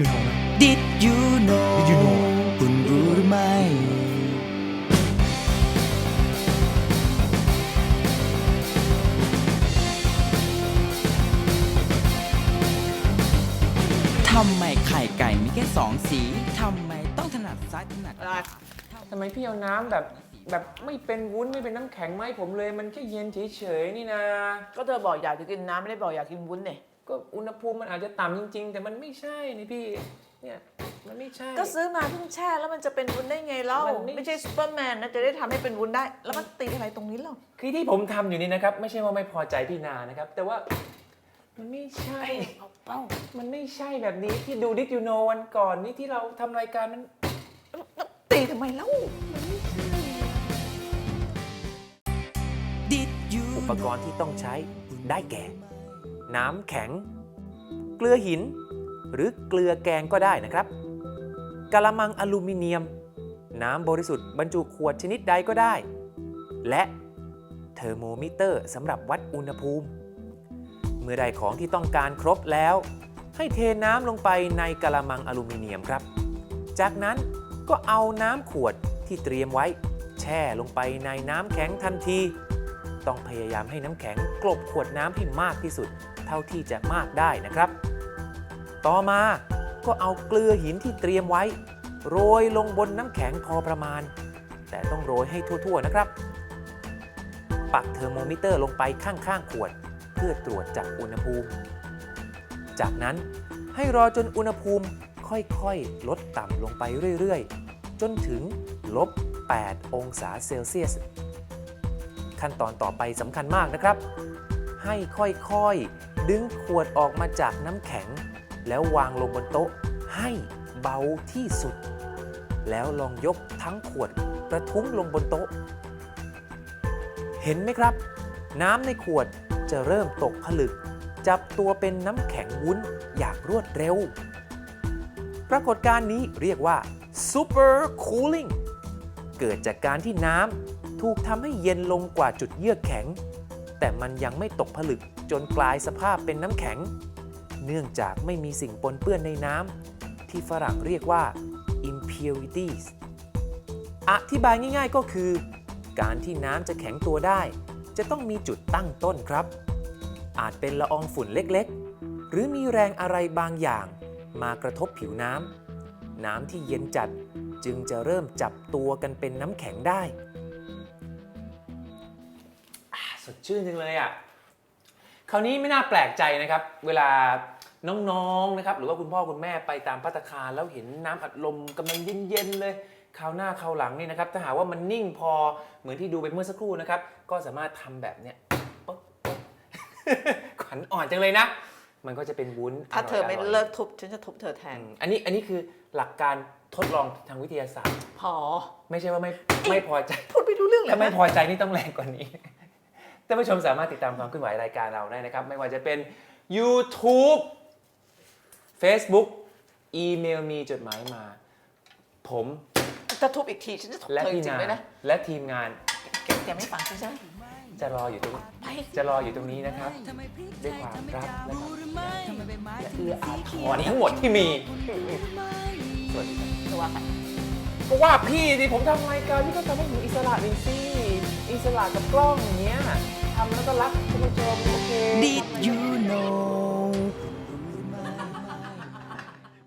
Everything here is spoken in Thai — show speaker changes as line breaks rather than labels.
you know นะ
Did you know
Did you know
คุณรู้หรือไม่ ทำไมไข่ไก่มีแค่สองสี ทำไมต้องถนัดซ้ายถนัดข
อะไร
วา
ทำไมพี่เอาน้ำแบบแบบไม่เป็นวุ้นไม่เป็นน้ำแข็งมาให้ผมเลย มันแค่เย็นเฉยๆนี่นะ
ก็เธอบอกอยากจะกินน้ำไม่ได้บอกอยากกินวุ้นเนี่ย
ก็อุณหภูมิมันอาจจะต่ำจริง ๆ แต่มันไม่ใช่นี่พี่เนี่ยมันไม่ใช่
ก็ซื้อมาเพิ่งแช่แล้วมันจะเป็นวุ้นได้ไงเล่า
มันไม่
ไม่ใช่ซูเปอร์แมนนะจะได้ทำให้เป็นวุ้นได้ แล้วมันตีอะไรตรงนี้เล่า
คือที่ผมทำอยู่นี่นะครับ ไม่ใช่ว่าไม่พอใจพี่นานะครับ แต่ว่ามันไม่ใช่
เป้า
มันไม่ใช่แบบนี้ที่ดูดิ you know วันก่อนนี่ที่เราทำรายการมัน
ตีทำไมเล่า
Did you
อุปกรณ์ที่ต้องใช้ได้แก่ น้ำแข็ง เกลือหิน หรือเกลือแกงก็ได้นะครับกะละมังอลูมิเนียม น้ำบริสุทธิ์บรรจุขวดชนิดใดก็ได้ และเทอร์โมมิเตอร์สำหรับวัดอุณหภูมิ เมื่อได้ของที่ต้องการครบแล้ว ให้เทน้ำลงไปในกะละมังอลูมิเนียมครับ จากนั้นก็เอาน้ำขวดที่เตรียมไว้ แช่ลงไปในน้ำแข็งทันที ต้องพยายามให้น้ำแข็งกลบขวดน้ำให้มากที่สุด เท่าที่จะมากได้นะครับ ต่อมาก็เอาเกลือหินที่เตรียมไว้ โรยลงบนน้ำแข็งพอประมาณ แต่ต้องโรยให้ทั่วๆนะครับ ปักเทอร์โมมิเตอร์ลงไปข้างๆขวด เพื่อตรวจจับอุณหภูมิ จากนั้นให้รอจนอุณหภูมิค่อยๆ ลดต่ำลงไปเรื่อยๆ จนถึงลบ 8 องศาเซลเซียส ขั้นตอนต่อไปสำคัญมากนะครับ ให้ค่อยๆ ดึงขวดออกมาจากน้ำแข็ง แล้ววางลงบนโต๊ะให้เบาที่สุด แล้วลองยกทั้งขวดกระทุ้งลงบนโต๊ะ เห็นไหมครับ น้ำในขวดจะเริ่มตกผลึก จับตัวเป็นน้ำแข็งวุ้นอย่างรวดเร็ว ปรากฏการณ์นี้เรียกว่า super cooling เกิดจากการที่น้ำถูกทำให้เย็นลงกว่าจุดเยือกแข็ง แต่มันยังไม่ตกผลึกจนกลายสภาพเป็นน้ำแข็ง เนื่องจากไม่มีสิ่งปนเปื้อนในน้ำที่ฝรั่งเรียกว่า impurities อธิบายง่ายๆก็คือ การที่น้ำจะแข็งตัวได้ จะต้องมีจุดตั้งต้นครับ อาจเป็นละอองฝุ่นเล็กๆ หรือมีแรงอะไรบางอย่าง มากระทบผิวน้ำน้ำที่เย็นจัดจึงจะเริ่มจับตัวกันเป็นน้ำแข็งได้
ดชื่นจังเลยอะคราวนี้ไม่น่าแปลกใจนะครับ เวลาน้องๆนะครับหรือว่าคุณพ่อคุณแม่ไปตามพัตตาคารแล้วเห็นน้ำอัดลมกำลังเย็นๆเลยคราวหน้าคราวหลังนี่นะครับถ้าหากว่ามันนิ่งพอเหมือนที่ดูไปเมื่อสักครู่นะครับ ก็สามารถทำแบบเนี้ยปึ๊บปึ๊บ ขวัญอ่อนจังเลยนะ มันก็จะเป็นวุ้น
ถ้าเธอไม่
ร่ยๆ
เลิกทุบฉันจะทุบเธอแท
อื
น
มอันนี้อันนี้คือหลักการทดลองทางวิทยาศาสตร์
พอ
ไม่ใช่ว่าไม่ไม่พอใจ
พูดไม่รู้เรื่องเลย
ถ้าไม่พอใจนี่ต้องแรงกว่านี้ ท่านผู้ชมสามารถติดตามความเคลื่อนไหวรายการเราได้นะครับ ไม่ว่าจะเป็น YouTube Facebook อีเมลมีจดหมายมา ผม
จะทุบอีกทีฉันจะทุบ
และ
เธอจ
พี่
ริง
นา
ๆเลยนะ
และทีมงาน
แกแกไม่ฟังฉันใช่ไหม
จะรออยู่ตรง
ไป
จะรออยู่ตรงนี้นะครับ ด้วยความรักนะครับและเอื้ออาทรทั้งหมดที่มีสวัสดีครับ
ตัวว่าไป
ก็ว่าพี่ดิผมทำรายการพี่ก็ทำให้หนูอิสระหนึ่งสิอิสระกับกล้องอย่างเงี้ยทำแล้วก็รักคุณผู้ชมโอเค
Did you know